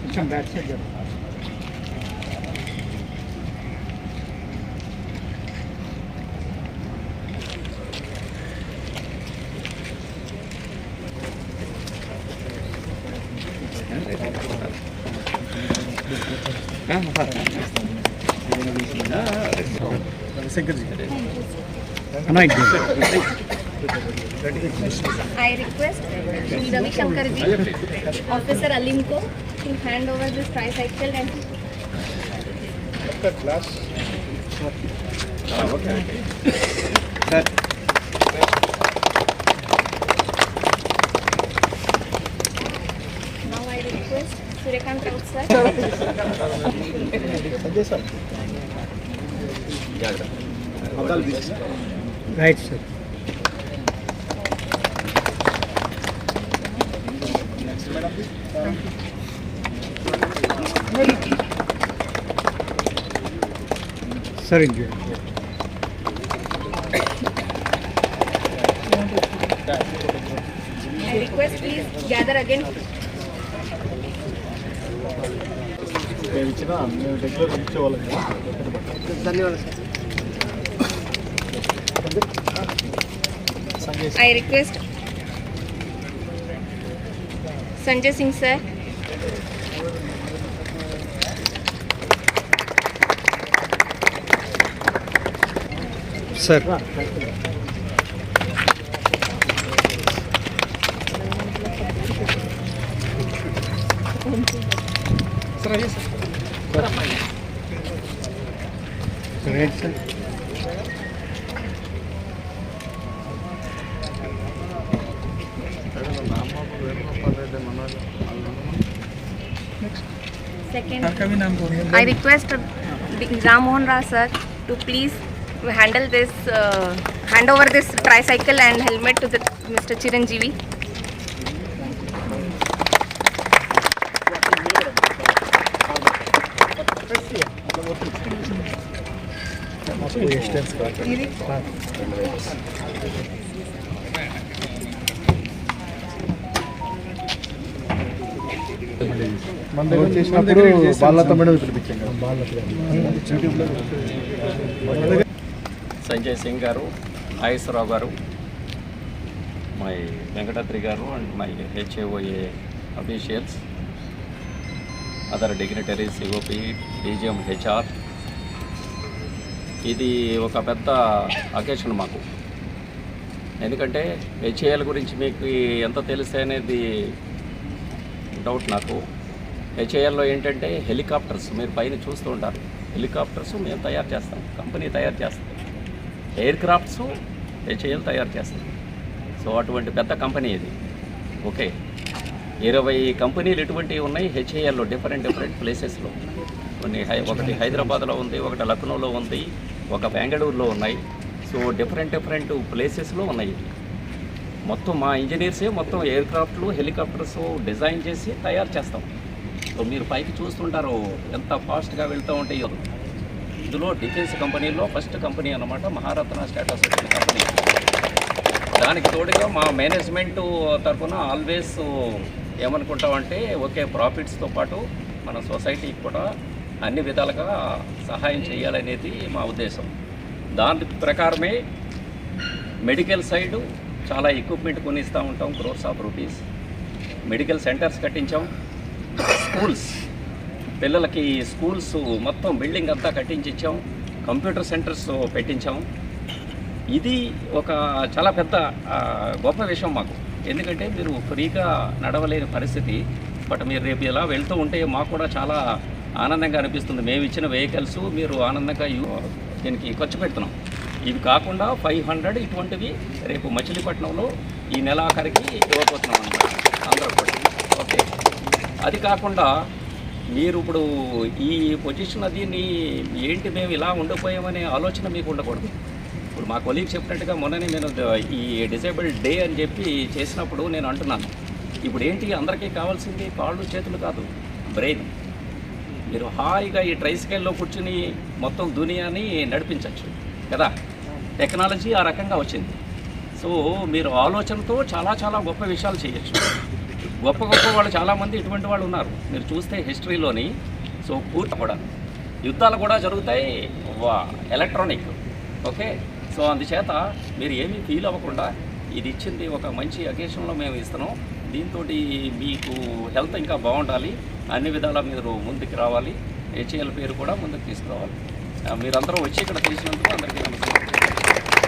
కొంచెం back side. అన్న I request Shri Ravi Shankar ji, Officer Alim ko, to hand over this tricycle and. After class. Ah, okay. Sir. Now I request Surekant Raut sir. Ajay sir. Right sir. ఇంక I request please gather again. I request Sanjay Singh sir. Sir. Sir sir. Sir. Second I request Ram Mohan Rao sir to please handle this uh, hand over this tricycle and helmet to the mr chiranjeevi Thank you. మనం చేసినప్పుడు బాలతో madam పిలిపించాం Sanjay Singh garu Nageswara Rao garu my Venkatadri గారు and my HAOA officials other dignitaries COP DGM HR. ఇది ఒక పెద్ద occasion మాకు. ఎందుకంటే హెచ్ఏఎల్ గురించి మీకు ఎంత తెలిస్తే అనేది డౌట్ నాకు. హెచ్ఏఎల్లో ఏంటంటే హెలికాప్టర్స్ మీరు పైన చూస్తూ ఉంటారు. హెలికాప్టర్స్ మేము తయారు చేస్తాం. కంపెనీ తయారు చేస్తాం ఎయిర్ క్రాఫ్ట్స్ హెచ్ఏఎల్ తయారు చేస్తాం సో అటువంటి పెద్ద కంపెనీ ఇది. ఓకే. ఇరవై కంపెనీలు ఇటువంటివి ఉన్నాయి హెచ్ఏఎల్లో డిఫరెంట్ డిఫరెంట్ ప్లేసెస్లో. కొన్ని హై ఒకటి హైదరాబాద్లో ఉంది ఒకటి లక్నోలో ఉంది ఒక బెంగళూరులో ఉన్నాయి. సో డిఫరెంట్ డిఫరెంట్ ప్లేసెస్లో ఉన్నాయి. ఇవి మొత్తం మా ఇంజనీర్సే మొత్తం ఎయిర్ క్రాఫ్ట్లు హెలికాప్టర్స్ డిజైన్ చేసి తయారు చేస్తాం. మీరు పైకి చూస్తుంటారు. ఎంత ఫాస్ట్గా వెళ్తూ ఉంటాయో. ఇందులో డిఫెన్స్ కంపెనీలో ఫస్ట్ కంపెనీ అన్నమాట మహారత్న స్టేటస్ వచ్చిన కంపెనీ. దానికి తోడుగా మా మేనేజ్మెంట్ తరఫున ఆల్వేస్ ఏమనుకుంటామంటే ఓకే ప్రాఫిట్స్తో పాటు మన సొసైటీకి కూడా అన్ని విధాలుగా సహాయం చేయాలనేది మా ఉద్దేశం. దాని ప్రకారమే మెడికల్ సైడు చాలా ఎక్విప్మెంట్ కొనిస్తూ ఉంటాం crores of rupees medical centres కట్టించాం. Schools. పిల్లలకి స్కూల్స్ మొత్తం బిల్డింగ్ అంతా కట్టించాం కంప్యూటర్ సెంటర్స్ పెట్టించాం. ఇది ఒక చాలా పెద్ద గొప్ప విషయం మాకు. ఎందుకంటే మీరు ఫ్రీగా నడవలేని పరిస్థితి. బట్ మీరు రేపు ఇలా వెళ్తూ ఉంటే మాకు కూడా చాలా ఆనందంగా అనిపిస్తుంది. మేము ఇచ్చిన వెహికల్స్ మీరు ఆనందంగా దీనికి ఖర్చు పెడుతున్నాం. ఇవి కాకుండా ఫైవ్ హండ్రెడ్ ఇటువంటివి రేపు మచిలీపట్నంలో ఈ నెలాఖరికి ఇవ్వబోతున్నాం అనమాట అందరూ కూడా ఓకే అది కాకుండా మీరు ఇప్పుడు ఈ పొజిషన్ అది నీ- ఏంటి మేము ఇలా ఉండిపోయామనే ఆలోచన మీకు ఉండకూడదు. ఇప్పుడు మా కొలీగ్ చెప్పినట్టుగా మొన్ననే నేను ఈ డిసేబుల్డ్ డే అని చెప్పి చేసినప్పుడు నేను అంటున్నాను. ఇప్పుడు ఏంటి అందరికీ కావాల్సింది కాళ్ళు చేతులు కాదు బ్రెయిన్ మీరు హాయిగా ఈ ట్రైస్కేల్లో కూర్చుని మొత్తం దునియాని నడిపించవచ్చు కదా? టెక్నాలజీ ఆ రకంగా వచ్చింది. సో మీరు ఆలోచనతో చాలా చాలా గొప్ప విషయాలు చేయొచ్చు. గొప్ప గొప్ప వాళ్ళు చాలామంది ఇటువంటి వాళ్ళు ఉన్నారు. మీరు చూస్తే హిస్టరీలోని సో పూర్తి కూడా. యుద్ధాలు కూడా జరుగుతాయి. వా ఎలక్ట్రానిక్. ఓకే? సో అందుచేత మీరు ఏమీ ఫీల్ అవ్వకుండా ఇది ఇచ్చింది ఒక మంచి అకేషన్లో మేము ఇస్తున్నాం. దీంతో మీకు హెల్త్ ఇంకా బాగుండాలి. అన్ని విధాలా మీరు ముందుకు రావాలి. హెచ్ఏఎల్ పేరు కూడా ముందుకు తీసుకురావాలి. మీరందరూ వచ్చి ఇక్కడ తీసినందుకు అందరికీ నమస్కారం.